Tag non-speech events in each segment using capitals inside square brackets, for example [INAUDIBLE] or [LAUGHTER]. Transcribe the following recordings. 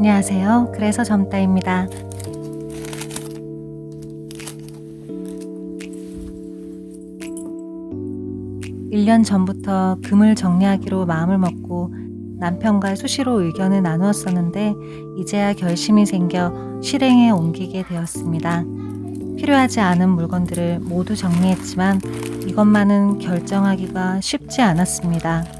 안녕하세요. 그래서 젊다입니다. 일 년 전부터 금을 정리하기로 마음을 먹고 남편과 수시로 의견을 나누었었는데 이제야 결심이 생겨 실행에 옮기게 되었습니다. 필요하지 않은 물건들을 모두 정리했지만 이것만은 결정하기가 쉽지 않았습니다.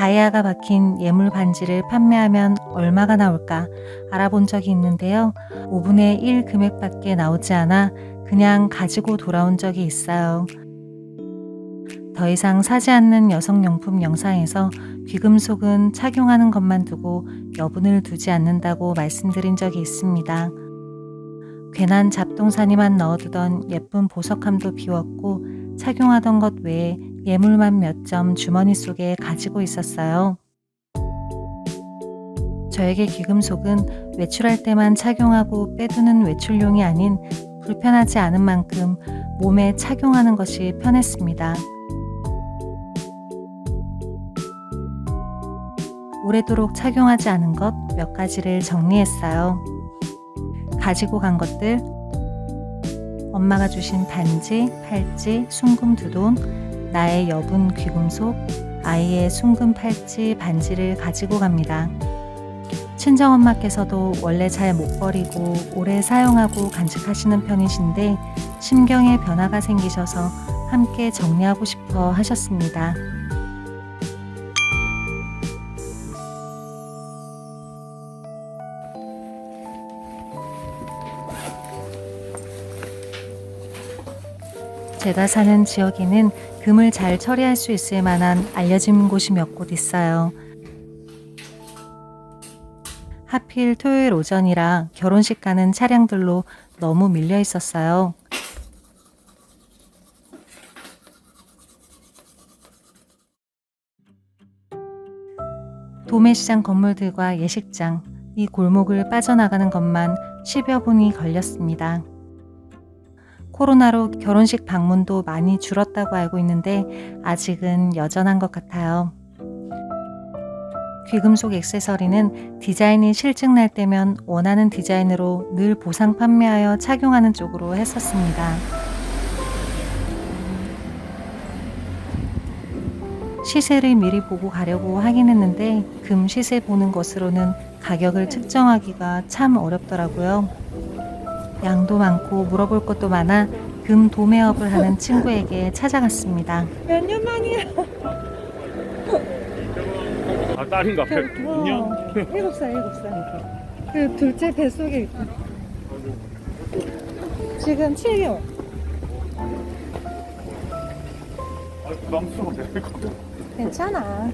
다이아가 박힌 예물 반지를 판매하면 얼마가 나올까 알아본 적이 있는데요. 5분의 1 금액밖에 나오지 않아 그냥 가지고 돌아온 적이 있어요. 더 이상 사지 않는 여성용품 영상에서 귀금속은 착용하는 것만 두고 여분을 두지 않는다고 말씀드린 적이 있습니다. 괜한 잡동사니만 넣어두던 예쁜 보석함도 비웠고 착용하던 것 외에 예물만 몇 점 주머니 속에 가지고 있었어요. 저에게 귀금속은 외출할 때만 착용하고 빼두는 외출용이 아닌 불편하지 않은 만큼 몸에 착용하는 것이 편했습니다. 오래도록 착용하지 않은 것 몇 가지를 정리했어요. 가지고 간 것들 엄마가 주신 반지, 팔찌, 순금 두 돈, 나의 여분 귀금속, 아이의 순금 팔찌, 반지를 가지고 갑니다. 친정엄마께서도 원래 잘 못 버리고 오래 사용하고 간직하시는 편이신데 심경에 변화가 생기셔서 함께 정리하고 싶어 하셨습니다. 제가 사는 지역에는 금을 잘 처리할 수 있을 만한 알려진 곳이 몇 곳 있어요. 하필 토요일 오전이라 결혼식 가는 차량들로 너무 밀려 있었어요. 도매시장 건물들과 예식장, 이 골목을 빠져나가는 것만 10여 분이 걸렸습니다. 코로나로 결혼식 방문도 많이 줄었다고 알고 있는데 아직은 여전한 것 같아요. 귀금속 액세서리는 디자인이 실증날 때면 원하는 디자인으로 늘 보상 판매하여 착용하는 쪽으로 했었습니다. 시세를 미리 보고 가려고 하긴 했는데 금 시세 보는 것으로는 가격을 측정하기가 참 어렵더라고요. 양도 많고 물어볼 것도 많아 금 도매업을 하는 친구에게 찾아갔습니다. 몇 년 만이야? 아 딸인가? 인형? 일곱 살, 일곱 살. 그 둘째 뱃속에 있다. 지금 7개월. 아, 부담스러워. 괜찮아.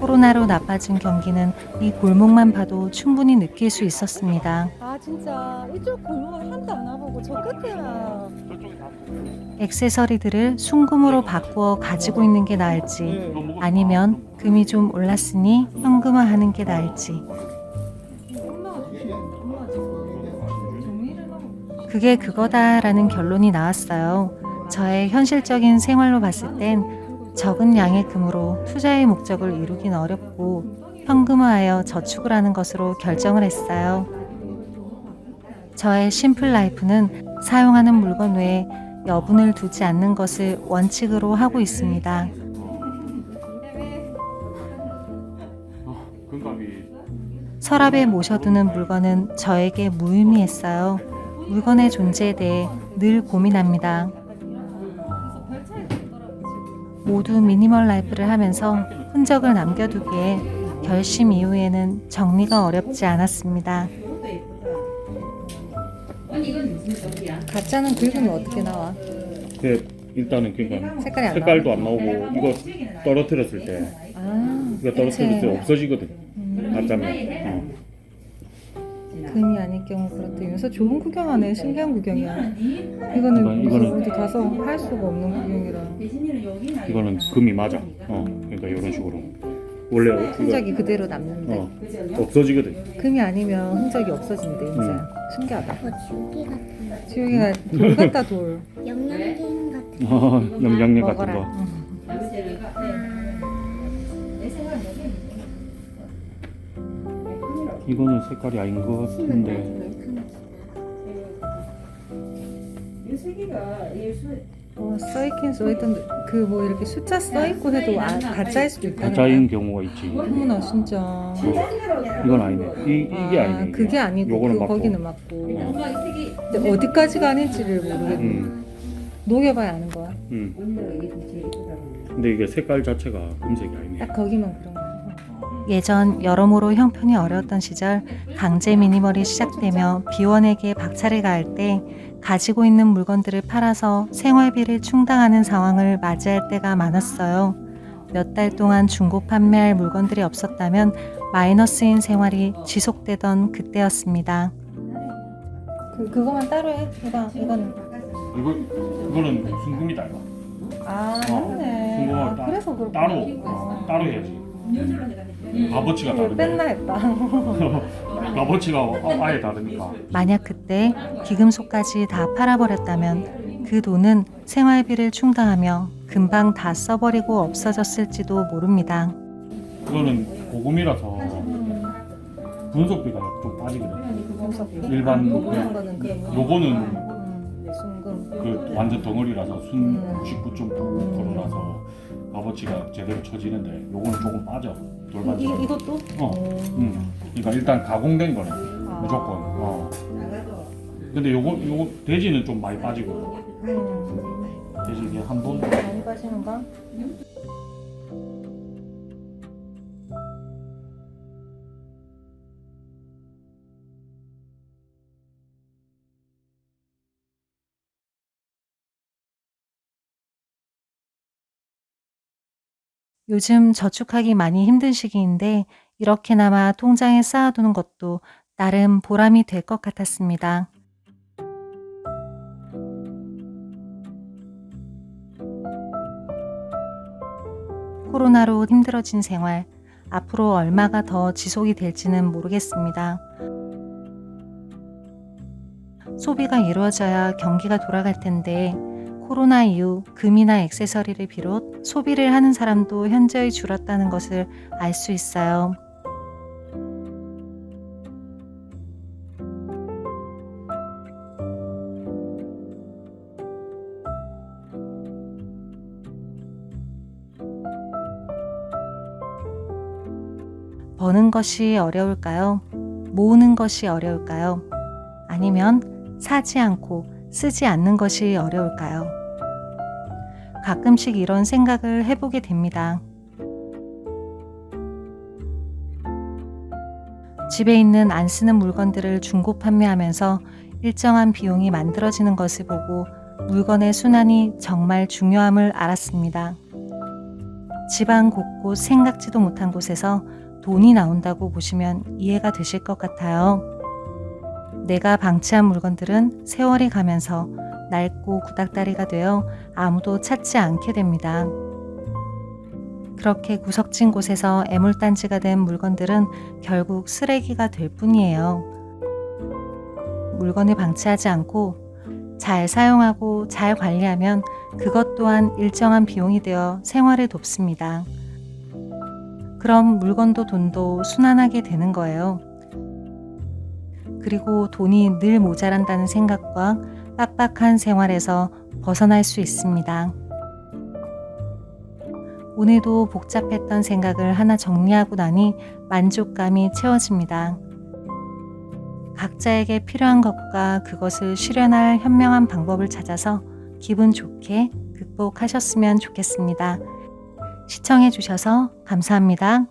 코로나로 나빠진 경기는 이 골목만 봐도 충분히 느낄 수 있었습니다. 아 진짜 이쪽 골목을 한도 안 와보고 저 다. 액세서리들을 순금으로 바꾸어 가지고 있는 게 나을지 아니면 금이 좀 올랐으니 현금화하는 게 나을지. 그게 그거다라는 결론이 나왔어요. 저의 현실적인 생활로 봤을 땐 적은 양의 금으로 투자의 목적을 이루긴 어렵고 현금화하여 저축을 하는 것으로 결정을 했어요. 저의 심플 라이프는 사용하는 물건 외에 여분을 두지 않는 것을 원칙으로 하고 있습니다. 어, 서랍에 모셔두는 물건은 저에게 무의미했어요. 물건의 존재에 대해 늘 고민합니다. 모두 미니멀 라이프를 하면서 흔적을 남겨두기에 결심 이후에는 정리가 어렵지 않았습니다. 가짜는 긁으면 어떻게 나와? 그 일단은 그러니까 색깔이 안 색깔도 안 나오고 이거 떨어뜨렸을 때 아, 이거 떨어뜨렸을 때 액체. 없어지거든. 가짜면. 어. 금이 아닐 경우 그렇대. 요새 좋은 구경하네. 신기한 구경이야. 이거는 이거는- 어디 가서 할 수가 없는 구경이라. 이거는 금이 맞아. 어, 그러니까 이런 식으로. 원래 어, 흔적이 그대로 남는데. 어, 없어지거든. 금이 아니면 흔적이 없어진대. 음. 신기하다. 뭐 지우개 같은 지우개가 돌 같다 돌. 영양갱 같은 어, 영양제 같은. 거. 응. 이거는 색깔이 아닌 것 같은데 어, 써있긴 써있던데 그 뭐 이렇게 숫자 써있고 해도 아, 가짜일 수도 있다는 가짜인 경우가 있지. 어머나 진짜 이건 아니네. 이 이게 아, 아니네. 이게. 그게 아니고 요거는 그 맞고. 거기는 맞고 근데 어디까지가 아닌지를 모르겠고 음, 녹여봐야 아는 거야 음. 근데 이게 색깔 자체가 금색이 아니네. 딱 거기만 그런 예전 여러모로 형편이 어려웠던 시절 강제 미니멀이 시작되며 비원에게 박차를 가할 때 가지고 있는 물건들을 팔아서 생활비를 충당하는 상황을 맞이할 때가 많았어요. 몇 달 동안 중고 판매할 물건들이 없었다면 마이너스인 생활이 지속되던 그때였습니다. 그, 그거만 따로 해 이거, 이거는 이거 이거는 순금이다 이거. 아 어, 맞네 순금을 아, 따- 그래서 그렇구나 따로 어, 따로 해야지. 값어치가 이걸 뺐나 다른데. 했다 [LAUGHS] 값어치가 아- 아예 다르니까. 만약 그때 기금속까지 다 팔아버렸다면 그 돈은 생활비를 충당하며 금방 다 써버리고 없어졌을지도 모릅니다. 이거는 고금이라서 분석비가 좀 빠지거든. 분석비 일반 그런 거는 그런 거 요거는 음, 순금 그 완전 덩어리라서 순 음. 99.9%라서 값어치가 제대로 쳐지는데 요거는 조금 빠져. 돌반. 이, 이것도? 어. 오. 음. 그러니까 일단 가공된 거네. 아. 무조건. 어. 근데 요거 요거 돼지는 좀 많이 빠지고 음, 돼지 이게 한 번. 많이 빠지는가? 요즘 저축하기 많이 힘든 시기인데 이렇게나마 통장에 쌓아두는 것도 나름 보람이 될 것 같았습니다. 코로나로 힘들어진 생활, 앞으로 얼마가 더 지속이 될지는 모르겠습니다. 소비가 이루어져야 경기가 돌아갈 텐데 코로나 이후 금이나 액세서리를 비롯 소비를 하는 사람도 현저히 줄었다는 것을 알 수 있어요. 버는 것이 어려울까요? 모으는 것이 어려울까요? 아니면 사지 않고 쓰지 않는 것이 어려울까요? 가끔씩 이런 생각을 해보게 됩니다. 집에 있는 안 쓰는 물건들을 중고 판매하면서 일정한 비용이 만들어지는 것을 보고 물건의 순환이 정말 중요함을 알았습니다. 집안 곳곳 생각지도 못한 곳에서 돈이 나온다고 보시면 이해가 되실 것 같아요. 내가 방치한 물건들은 세월이 가면서 낡고 구닥다리가 되어 아무도 찾지 않게 됩니다. 그렇게 구석진 곳에서 애물단지가 된 물건들은 결국 쓰레기가 될 뿐이에요. 물건을 방치하지 않고 잘 사용하고 잘 관리하면 그것 또한 일정한 비용이 되어 생활을 돕습니다. 그럼 물건도 돈도 순환하게 되는 거예요. 그리고 돈이 늘 모자란다는 생각과 빡빡한 생활에서 벗어날 수 있습니다. 오늘도 복잡했던 생각을 하나 정리하고 나니 만족감이 채워집니다. 각자에게 필요한 것과 그것을 실현할 현명한 방법을 찾아서 기분 좋게 극복하셨으면 좋겠습니다. 시청해주셔서 감사합니다.